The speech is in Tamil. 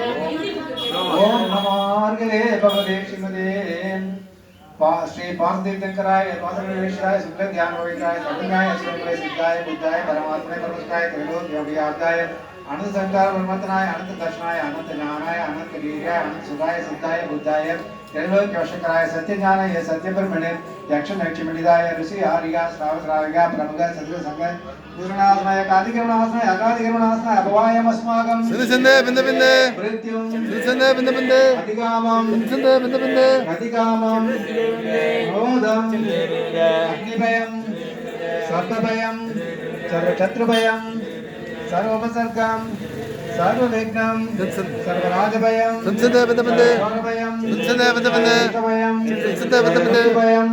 ओम नमार्गवे भगवते श्रीमते श्री पांचतीर्थंकराय पांचवेश्वराय शुक्ल ध्यान रोहिताय सन्याय श्रीमते सिद्धाय, बुद्धाय, परमात्मने नमस्कार त्रिलोक योगी आदाय அனந்த சங்கார பிரம்மத்தனாய அனந்த தர்ஷனாய அனந்த ஞானாய அனந்த வீரியாய அனந்த சுகாய சித்தாய புத்தாய திரிலோக் யோஷக்கராய சத்ய ஞானாய சத்ய பிரம்மணே யக்ஷ நக்ஷமிதாய ரிஷி ஆரியா ஸ்ராவஸ்ராவிகா பிரமுக சதுர சங்க பூரணாசனாய காதிகரணாசனாய அகாதிகரணாசனாய அபவாயமஸ்மாகம். சிந்து பிந்து பிந்து. பிரத்யும் சிந்து பிந்து பிந்து. அதிகாமம். சிந்து பிந்து பிந்து. அதிகாமம். மோதம் அக்னிபயம். சர்ப்பபயம். சர்வசத்ருபயம். சர்வோபசர்க்கம் சர்வவிக்னம் சர்வராஜபயம் சிந்து பிந்து பிந்து சர்வபயம் சிந்து பிந்து பிந்து பயம் சிந்து பிந்து பிந்து பயம்